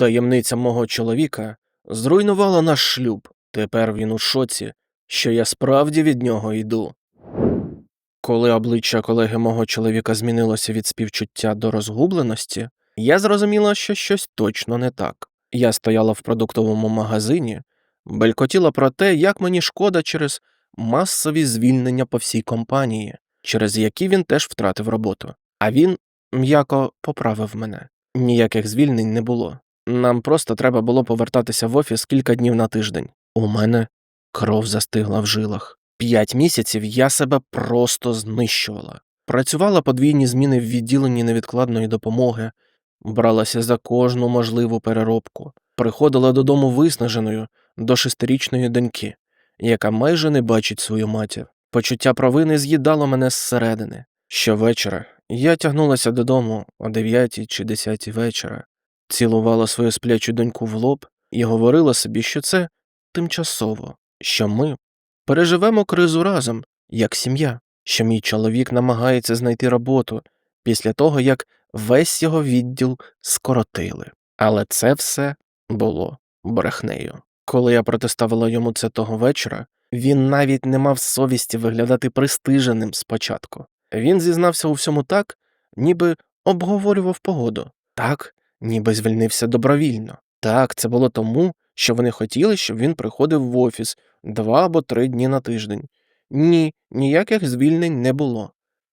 Таємниця мого чоловіка зруйнувала наш шлюб. Тепер він у шоці, що я справді від нього йду. Коли обличчя колеги мого чоловіка змінилося від співчуття до розгубленості, я зрозуміла, що щось точно не так. Я стояла в продуктовому магазині, белькотіла про те, як мені шкода через масові звільнення по всій компанії, через які він теж втратив роботу. А він м'яко поправив мене. Ніяких звільнень не було. Нам просто треба було повертатися в офіс кілька днів на тиждень. У мене кров застигла в жилах. П'ять місяців я себе просто знищувала. Працювала подвійні зміни в відділенні невідкладної допомоги, бралася за кожну можливу переробку, приходила додому виснаженою до шестирічної доньки, яка майже не бачить свою матір. Почуття провини з'їдало мене зсередини. Щовечора я тягнулася додому о дев'ятій чи десятій вечора, цілувала свою сплячу доньку в лоб і говорила собі, що це тимчасово, що ми переживемо кризу разом, як сім'я, що мій чоловік намагається знайти роботу після того, як весь його відділ скоротили. Але це все було брехнею. Коли я протиставила йому це того вечора, він навіть не мав совісті виглядати пристиженим спочатку. Він зізнався у всьому так, ніби обговорював погоду, так, ніби звільнився добровільно. Так, це було тому, що вони хотіли, щоб він приходив в офіс два або три дні на тиждень. Ні, ніяких звільнень не було.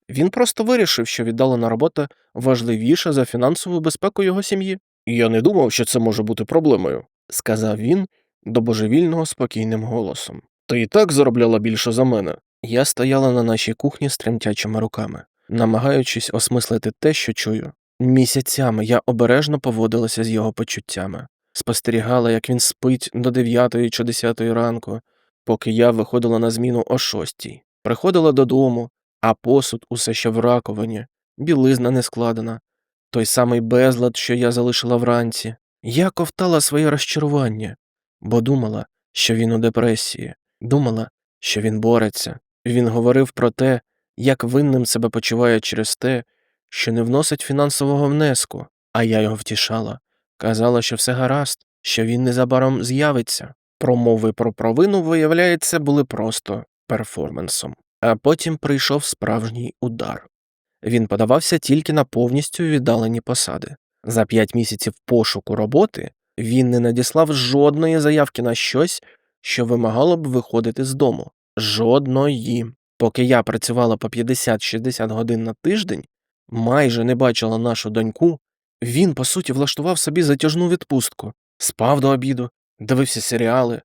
Він просто вирішив, що віддалена робота важливіша за фінансову безпеку його сім'ї. Я не думав, що це може бути проблемою, сказав він до божевільного спокійним голосом. Ти і так заробляла більше за мене. Я стояла на нашій кухні з тремтячими руками, намагаючись осмислити те, що чую. Місяцями я обережно поводилася з його почуттями, спостерігала, як він спить до дев'ятої чи десятої ранку, поки я виходила на зміну о шостій, приходила додому, а посуд усе ще в раковині, білизна не складена, той самий безлад, що я залишила вранці. Я ковтала своє розчарування, бо думала, що він у депресії, думала, що він бореться. Він говорив про те, як винним себе почуває через те, що не вносить фінансового внеску, а я його втішала. Казала, що все гаразд, що він незабаром з'явиться. Промови про провину, виявляється, були просто перформансом. А потім прийшов справжній удар. Він подавався тільки на повністю віддалені посади. За п'ять місяців пошуку роботи він не надіслав жодної заявки на щось, що вимагало б виходити з дому. Жодної. Поки я працювала по 50-60 годин на тиждень, майже не бачила нашу доньку, він, по суті, влаштував собі затяжну відпустку, спав до обіду, дивився серіали,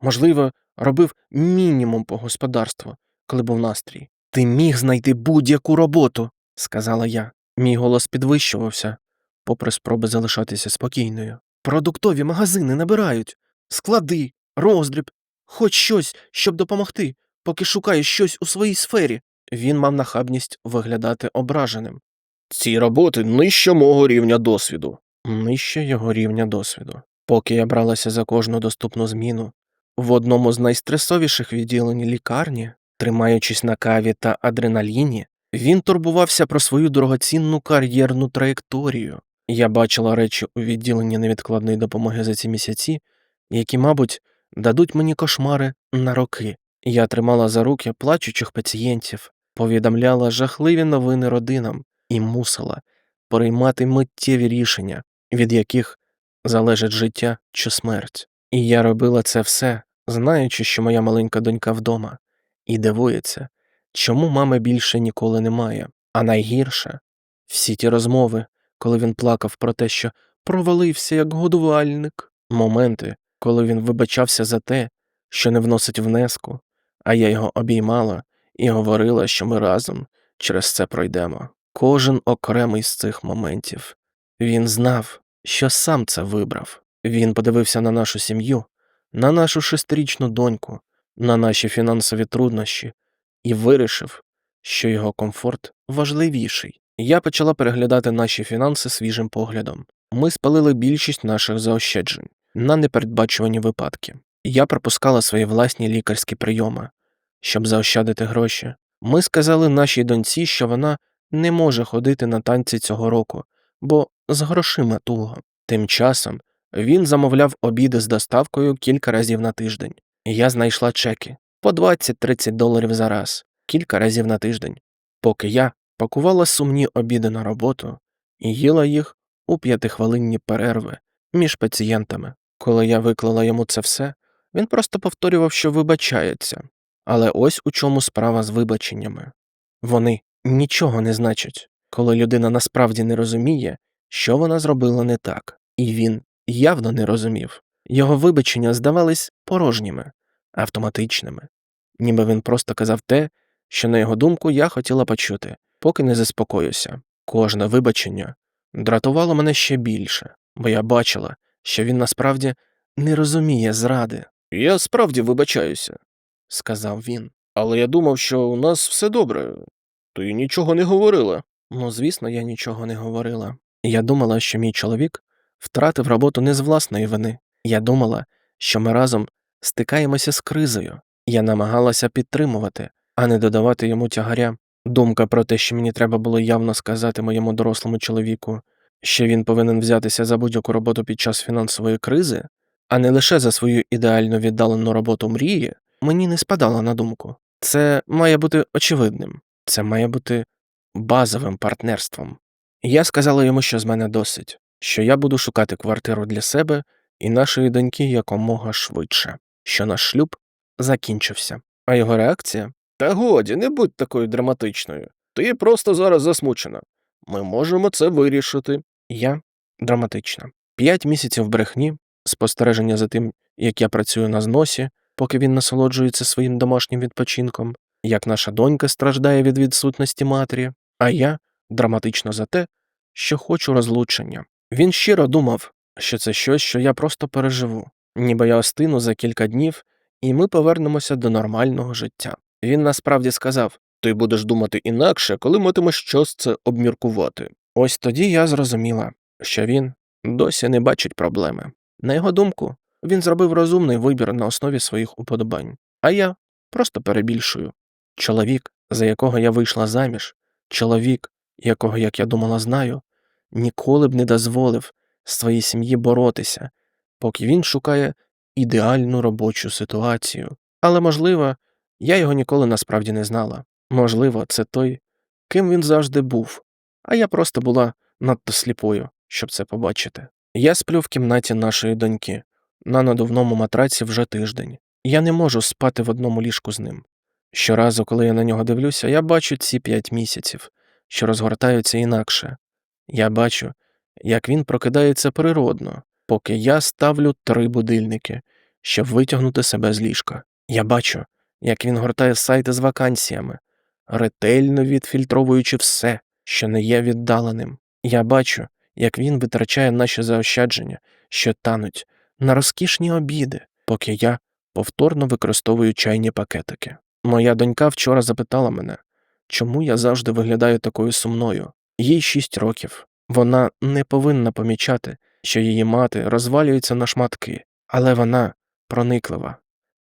можливо, робив мінімум по господарству, коли був настрій. Ти міг знайти будь-яку роботу, сказала я. Мій голос підвищувався, попри спроби залишатися спокійною. Продуктові магазини набирають, склади, роздріб, хоч щось, щоб допомогти, поки шукаєш щось у своїй сфері. Він мав нахабність виглядати ображеним. Ці роботи нижче мого рівня досвіду. Нижче його рівня досвіду. Поки я бралася за кожну доступну зміну, в одному з найстресовіших відділень лікарні, тримаючись на каві та адреналіні, він турбувався про свою дорогоцінну кар'єрну траєкторію. Я бачила речі у відділенні невідкладної допомоги за ці місяці, які, мабуть, дадуть мені кошмари на роки. Я тримала за руки плачучих пацієнтів, повідомляла жахливі новини родинам і мусила приймати миттєві рішення, від яких залежить життя чи смерть. І я робила це все, знаючи, що моя маленька донька вдома, і дивується, чому мами більше ніколи немає. А найгірше всі ті розмови, коли він плакав про те, що провалився як годувальник, моменти, коли він вибачався за те, що не вносить внеску, а я його обіймала і говорила, що ми разом через це пройдемо. Кожен окремий з цих моментів. Він знав, що сам це вибрав. Він подивився на нашу сім'ю, на нашу шестирічну доньку, на наші фінансові труднощі і вирішив, що його комфорт важливіший. Я почала переглядати наші фінанси свіжим поглядом. Ми спалили більшість наших заощаджень на непередбачувані випадки. Я пропускала свої власні лікарські прийоми, щоб заощадити гроші. Ми сказали нашій доньці, що вона не може ходити на танці цього року, бо з грошима туго. Тим часом Він замовляв обіди з доставкою кілька разів на тиждень. Я знайшла чеки по 20-30 доларів за раз, кілька разів на тиждень, поки я пакувала сумні обіди на роботу і їла їх у п'ятихвилинні перерви між пацієнтами. Коли я виклала йому це все, він просто повторював, що вибачається. Але ось у чому справа з вибаченнями. Вони нічого не значать, коли людина насправді не розуміє, що вона зробила не так, і він явно не розумів. Його вибачення здавались порожніми, автоматичними, ніби він просто казав те, що, на його думку, я хотіла почути, поки не заспокоюся. Кожне вибачення дратувало мене ще більше, бо я бачила, що він насправді не розуміє зради. Я справді вибачаюся, сказав він. Але я думав, що у нас все добре. Ти нічого не говорила. Ну, звісно, я нічого не говорила. Я думала, що мій чоловік втратив роботу не з власної вини. Я думала, що ми разом стикаємося з кризою. Я намагалася підтримувати, а не додавати йому тягаря. Думка про те, що мені треба було явно сказати моєму дорослому чоловіку, що він повинен взятися за будь-яку роботу під час фінансової кризи, а не лише за свою ідеально віддалену роботу мрії, мені не спадало на думку. Це має бути очевидним, це має бути базовим партнерством. Я сказала йому, що з мене досить, що я буду шукати квартиру для себе і нашої доньки якомога швидше, що наш шлюб закінчився. А його реакція Та годі, не будь такою драматичною. Ти просто зараз засмучена. Ми можемо це вирішити. Я драматична. П'ять місяців брехні, спостереження за тим, як я працюю на зносі, поки він насолоджується своїм домашнім відпочинком, як наша донька страждає від відсутності матері, а я драматично за те, що хочу розлучення. Він щиро думав, що це щось, що я просто переживу, ніби я остину за кілька днів, і ми повернемося до нормального життя. Він насправді сказав ти будеш думати інакше, коли матимеш час це обміркувати. Ось тоді я зрозуміла, що він досі не бачить проблеми. На його думку, він зробив розумний вибір на основі своїх уподобань, а я просто перебільшую. Чоловік, за якого я вийшла заміж, чоловік, якого, як я думала, знаю, ніколи б не дозволив своїй сім'ї боротися, поки він шукає ідеальну робочу ситуацію. Але, можливо, я його ніколи насправді не знала. Можливо, це той, ким він завжди був, а я просто була надто сліпою, щоб це побачити. Я сплю в кімнаті нашої доньки на надувному матраці вже тиждень. Я не можу спати в одному ліжку з ним. Щоразу, коли я на нього дивлюся, я бачу ці п'ять місяців, що розгортаються інакше. Я бачу, як він прокидається природно, поки я ставлю три будильники, щоб витягнути себе з ліжка. Я бачу, як він гортає сайти з вакансіями, ретельно відфільтровуючи все, що не є віддаленим. Я бачу, як він витрачає наші заощадження, що тануть, на розкішні обіди, поки я повторно використовую чайні пакетики. Моя донька вчора запитала мене, чому я завжди виглядаю такою сумною. Їй шість років. Вона не повинна помічати, що її мати розвалюється на шматки, але вона прониклива,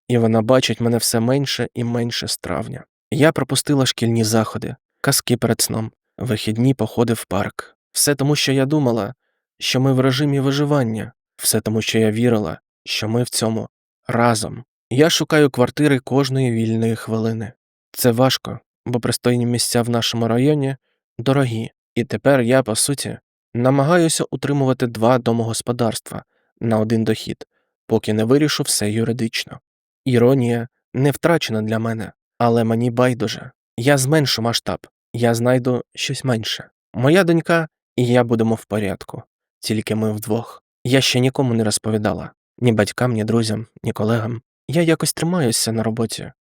і вона бачить мене все менше і менше з травня. Я пропустила шкільні заходи, казки перед сном, вихідні походи в парк. Все тому, що я думала, що ми в режимі виживання, все тому, що я вірила, що ми в цьому разом. Я шукаю квартири кожної вільної хвилини. Це важко, бо пристойні місця в нашому районі дорогі, і тепер я, по суті, намагаюся утримувати два домогосподарства на один дохід, поки не вирішу все юридично. Іронія не втрачена для мене, але мені байдуже. Я зменшу масштаб, я знайду щось менше. Моя донька і я будемо в порядку, тільки ми вдвох. Я ще нікому не розповідала ні батькам, ні друзям, ні колегам. Я якось тримаюся на роботі,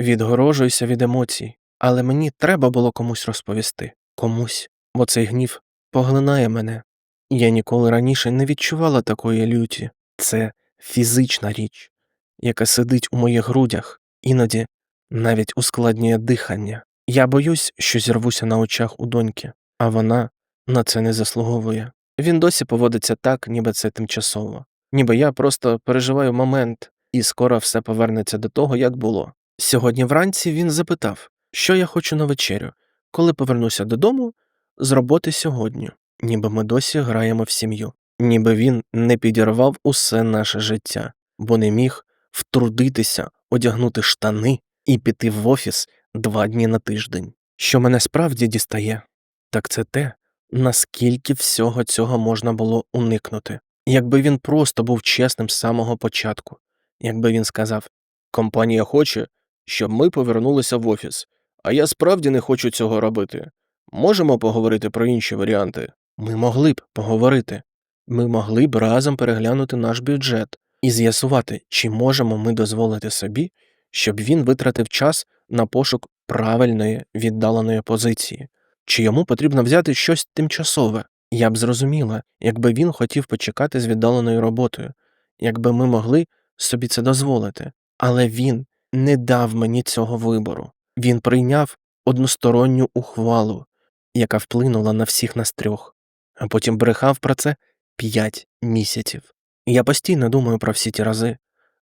відгорожуюся від емоцій, але мені треба було комусь розповісти, комусь, бо цей гнів поглинає мене. Я ніколи раніше не відчувала такої люті. Це фізична річ, яка сидить у моїх грудях, іноді навіть ускладнює дихання. Я боюсь, що зірвуся на очах у доньки, а вона на це не заслуговує. Він досі поводиться так, ніби це тимчасово, ніби я просто переживаю момент, і скоро все повернеться до того, як було. Сьогодні вранці він запитав, що я хочу на вечерю, коли повернуся додому з роботи сьогодні, ніби ми досі граємо в сім'ю. ніби він не підірвав усе наше життя, бо не міг втрудитися, одягнути штани і піти в офіс два дні на тиждень. Що мене справді дістає, так це те, наскільки всього цього можна було уникнути. Якби він просто був чесним з самого початку, якби він сказав Компанія хоче, щоб ми повернулися в офіс, а я справді не хочу цього робити. Можемо поговорити про інші варіанти? Ми могли б поговорити. Ми могли б разом переглянути наш бюджет і з'ясувати, чи можемо ми дозволити собі, щоб він витратив час на пошук правильної віддаленої позиції, чи йому потрібно взяти щось тимчасове. Я б зрозуміла, якби він хотів почекати з віддаленою роботою, якби ми могли собі це дозволити. Але він не дав мені цього вибору. Він прийняв односторонню ухвалу, яка вплинула на всіх нас трьох, а потім брехав про це п'ять місяців. Я постійно думаю про всі ті рази,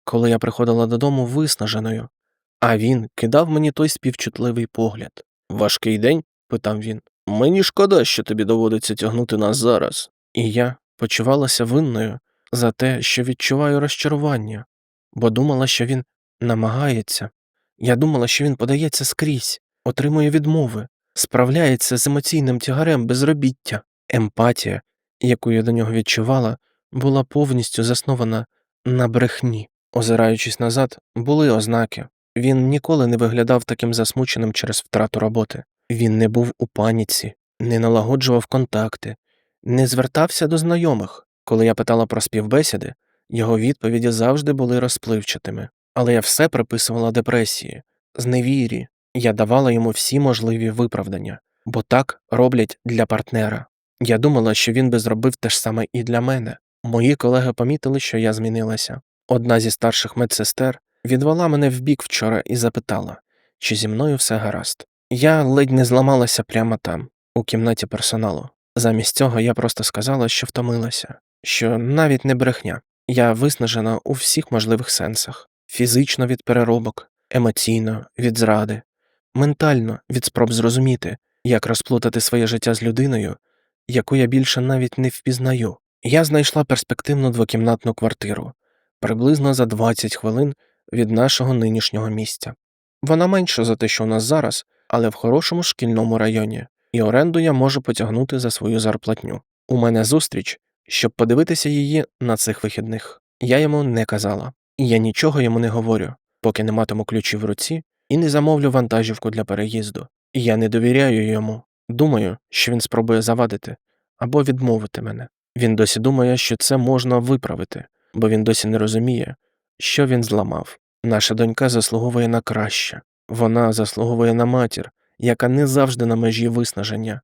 коли я приходила додому виснаженою, а він кидав мені той співчутливий погляд. Важкий день? питав він. Мені шкода, що тобі доводиться тягнути нас зараз. І я почувалася винною за те, що відчуваю розчарування, бо думала, що він намагається. Я думала, що він подається скрізь, отримує відмови, справляється з емоційним тягарем безробіття. Емпатія, яку я до нього відчувала, була повністю заснована на брехні. Озираючись назад, були ознаки. Він ніколи не виглядав таким засмученим через втрату роботи. Він не був у паніці, не налагоджував контакти, не звертався до знайомих. Коли я питала про співбесіди, його відповіді завжди були розпливчатими. Але я все приписувала депресії, зневірі. Я давала йому всі можливі виправдання, бо так роблять для партнера. Я думала, що він би зробив те ж саме і для мене. Мої колеги помітили, що я змінилася. Одна зі старших медсестер відвела мене вбік вчора і запитала, чи зі мною все гаразд. Я ледь не зламалася прямо там, у кімнаті персоналу. Замість цього я просто сказала, що втомилася, що навіть не брехня. Я виснажена у всіх можливих сенсах фізично від переробок, емоційно від зради, ментально від спроб зрозуміти, як розплутати своє життя з людиною, яку я більше навіть не впізнаю. Я знайшла перспективну двокімнатну квартиру приблизно за 20 хвилин від нашого нинішнього місця. Вона менша за те, що у нас зараз, але в хорошому шкільному районі, і оренду я можу потягнути за свою зарплатню. У мене зустріч, щоб подивитися її на цих вихідних. Я йому не казала, і я нічого йому не говорю, поки не матиму ключі в руці і не замовлю вантажівку для переїзду. Я не довіряю йому. Думаю, що він спробує завадити або відмовити мене. Він досі думає, що це можна виправити, бо він досі не розуміє, що він зламав. Наша донька заслуговує на краще, вона заслуговує на матір, яка не завжди на межі виснаження.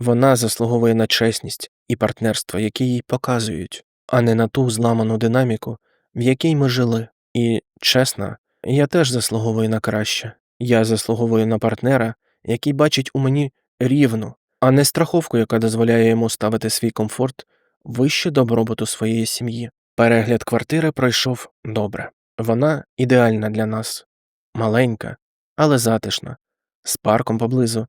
Вона заслуговує на чесність і партнерство, які їй показують, а не на ту зламану динаміку, в якій ми жили. І, чесно, я теж заслуговую на краще. Я заслуговую на партнера, який бачить у мені рівну, а не страховку, яка дозволяє йому ставити свій комфорт вище добробуту своєї сім'ї. Перегляд квартири пройшов добре. Вона ідеальна для нас, маленька, але затишна, з парком поблизу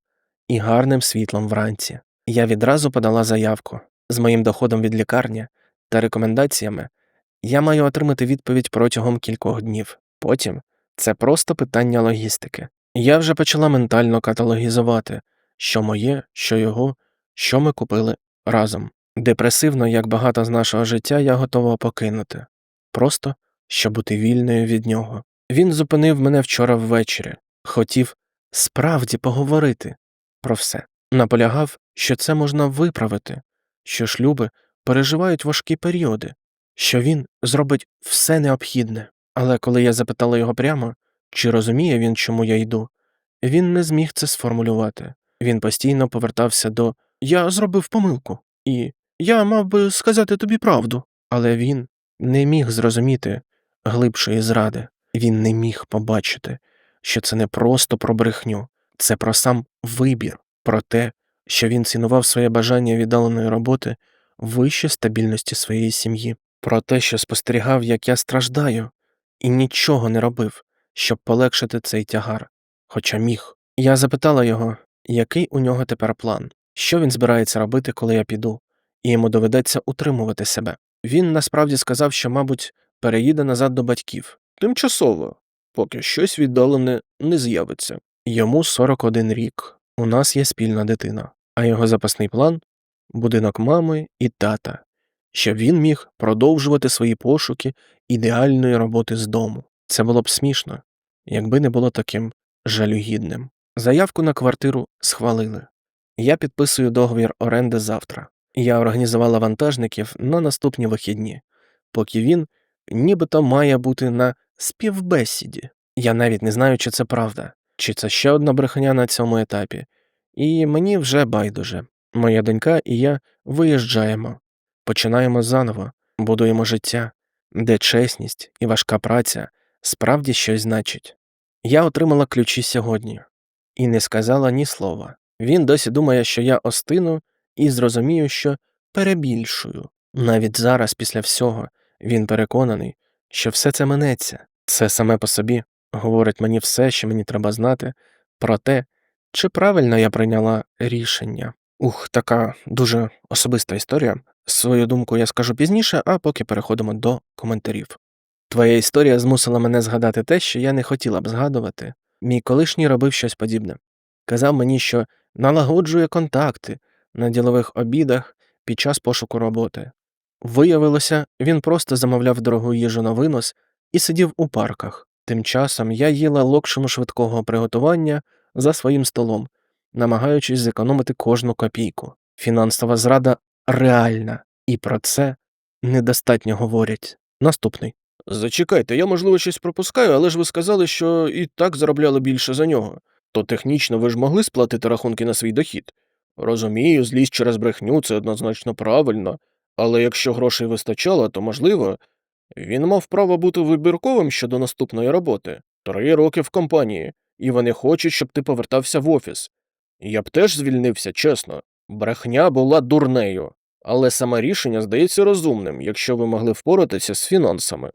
і гарним світлом вранці. Я відразу подала заявку з моїм доходом від лікарні та рекомендаціями. Я маю отримати відповідь протягом кількох днів. Потім це просто питання логістики. Я вже почала ментально каталогізувати, що моє, що його, що ми купили разом. Депресивно, як багато з нашого життя, я готова покинути, просто щоб бути вільною від нього. Він зупинив мене вчора ввечері, хотів справді поговорити про все, наполягав, що це можна виправити, що шлюби переживають важкі періоди, що він зробить все необхідне. Але коли я запитала його прямо, чи розуміє він, чому я йду, він не зміг це сформулювати. Він постійно повертався до Я зробив помилку, і я мав би сказати тобі правду. Але він не міг зрозуміти глибшої зради, він не міг побачити, що це не просто про брехню, це про сам вибір, про те, що він цінував своє бажання віддаленої роботи вище стабільності своєї сім'ї, про те, що спостерігав, як я страждаю, і нічого не робив, щоб полегшити цей тягар, хоча міг. Я запитала його, який у нього тепер план, що він збирається робити, коли я піду, і йому доведеться утримувати себе. Він насправді сказав, що, мабуть, переїде назад до батьків. Тимчасово, поки щось віддалене не з'явиться. Йому 41 рік. У нас є спільна дитина, а його запасний план будинок мами і тата, щоб він міг продовжувати свої пошуки ідеальної роботи з дому. Це було б смішно, якби не було таким жалюгідним. Заявку на квартиру схвалили. Я підписую договір оренди завтра. Я організувала вантажників на наступні вихідні, поки він нібито має бути на співбесіді. Я навіть не знаю, чи це правда, чи це ще одна брехня на цьому етапі. І мені вже байдуже. Моя донька і я виїжджаємо, починаємо заново, будуємо життя, де чесність і важка праця справді щось значить. Я отримала ключі сьогодні і не сказала ні слова. Він досі думає, що я остину, і зрозумію, що перебільшую. Навіть зараз, після всього, він переконаний, що все це минеться. Це саме по собі говорить мені все, що мені треба знати, про те, чи правильно я прийняла рішення. Ух, така дуже особиста історія. Свою думку я скажу пізніше, а поки переходимо до коментарів. Твоя історія змусила мене згадати те, що я не хотіла б згадувати. Мій колишній робив щось подібне. Казав мені, що налагоджує контакти на ділових обідах під час пошуку роботи. Виявилося, він просто замовляв дорогу їжу на винос і сидів у парках. Тим часом я їла локшину швидкого приготування за своїм столом, намагаючись зекономити кожну копійку. Фінансова зрада реальна, і про це недостатньо говорять. Наступний. Зачекайте, я, можливо, щось пропускаю, але ж ви сказали, що і так заробляли більше за нього. То технічно ви ж могли сплатити рахунки на свій дохід. Розумію, злість через брехню це однозначно правильно, але якщо грошей вистачало, то можливо. Він мав право бути вибірковим щодо наступної роботи три роки в компанії, і вони хочуть, щоб ти повертався в офіс. Я б теж звільнився, чесно. Брехня була дурнею, але саме рішення здається розумним, якщо ви могли впоратися з фінансами.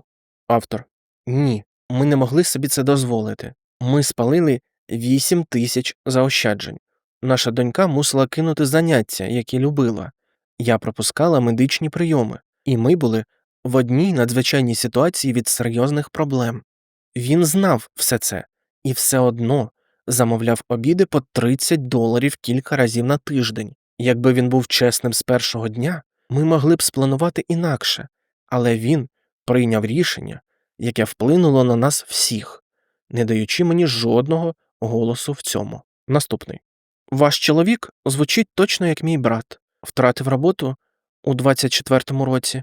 Автор Ні, ми не могли собі це дозволити. Ми спалили 8 тисяч заощаджень. Наша донька мусила кинути заняття, які любила. Я пропускала медичні прийоми, і ми були в одній надзвичайній ситуації від серйозних проблем. Він знав все це і все одно замовляв обіди по 30 доларів кілька разів на тиждень. Якби він був чесним з першого дня, ми могли б спланувати інакше, але він прийняв рішення, яке вплинуло на нас всіх, не даючи мені жодного голосу в цьому. Наступний. Ваш чоловік звучить точно як мій брат, втратив роботу у 24-му році,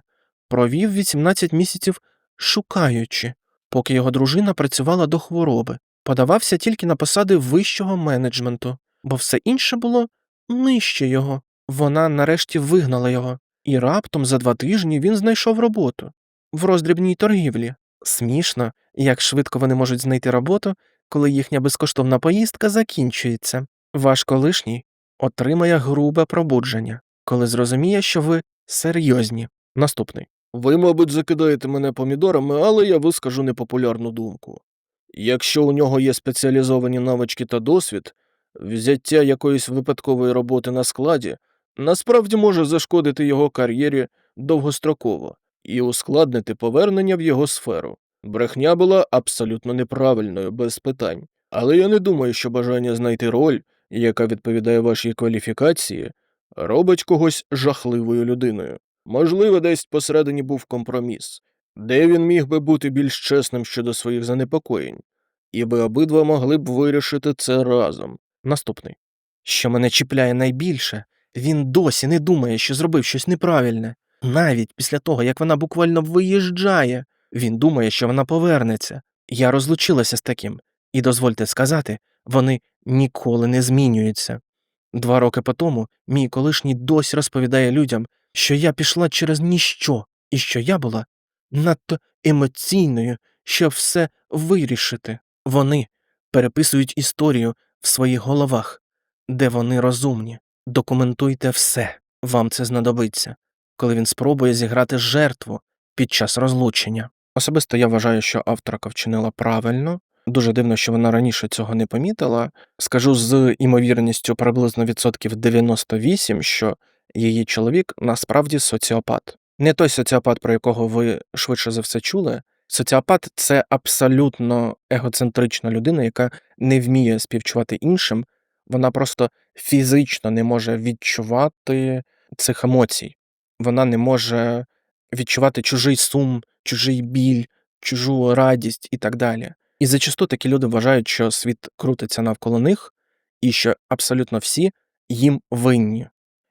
провів 18 місяців шукаючи, поки його дружина працювала до хвороби, подавався тільки на посади вищого менеджменту, бо все інше було нижче його. Вона нарешті вигнала його, і раптом за два тижні він знайшов роботу в роздрібній торгівлі. Смішно, як швидко вони можуть знайти роботу, коли їхня безкоштовна поїздка закінчується. Ваш колишній отримає грубе пробудження, коли зрозуміє, що ви серйозні. Наступний. Ви, мабуть, закидаєте мене помідорами, але я вискажу непопулярну думку. Якщо у нього є спеціалізовані навички та досвід, взяття якоїсь випадкової роботи на складі насправді може зашкодити його кар'єрі довгостроково і ускладнити повернення в його сферу. Брехня була абсолютно неправильною, без питань. Але я не думаю, що бажання знайти роль, яка відповідає вашій кваліфікації, робить когось жахливою людиною. Можливо, десь посередині був компроміс, де він міг би бути більш чесним щодо своїх занепокоєнь, і ви обидва могли б вирішити це разом. Наступний. Що мене чіпляє найбільше, він досі не думає, що зробив щось неправильне. Навіть після того, як вона буквально виїжджає, він думає, що вона повернеться. Я розлучилася з таким, і дозвольте сказати, вони ніколи не змінюються. Два роки по тому мій колишній досі розповідає людям, що я пішла через ніщо, і що я була надто емоційною, щоб все вирішити. Вони переписують історію в своїх головах, де вони розумні. Документуйте все, вам це знадобиться, коли він спробує зіграти жертву під час розлучення. Особисто я вважаю, що авторка вчинила правильно. Дуже дивно, що вона раніше цього не помітила. Скажу з імовірністю приблизно відсотків 98, що її чоловік насправді соціопат. Не той соціопат, про якого ви швидше за все чули. Соціопат це абсолютно егоцентрична людина, яка не вміє співчувати іншим, вона просто фізично не може відчувати цих емоцій. Вона не може відчувати чужий сум, чужий біль, чужу радість і так далі. І зачасту такі люди вважають, що світ крутиться навколо них, і що абсолютно всі їм винні.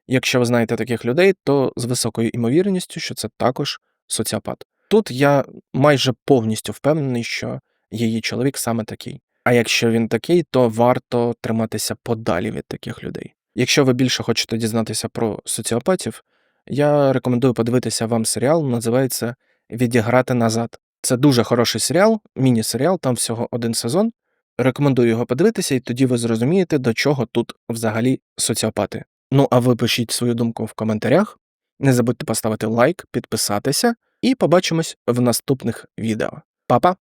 Якщо ви знаєте таких людей, то з високою імовірністю, що це також соціопат. Тут я майже повністю впевнений, що її чоловік саме такий. А якщо він такий, то варто триматися подалі від таких людей. Якщо ви більше хочете дізнатися про соціопатів, я рекомендую подивитися вам серіал, називається Відіграти назад. Це дуже хороший серіал, міні-серіал, там всього один сезон. Рекомендую його подивитися, і тоді ви зрозумієте, до чого тут взагалі соціопати. Ну а ви пишіть свою думку в коментарях. Не забудьте поставити лайк, підписатися, і побачимось в наступних відео. Па-па!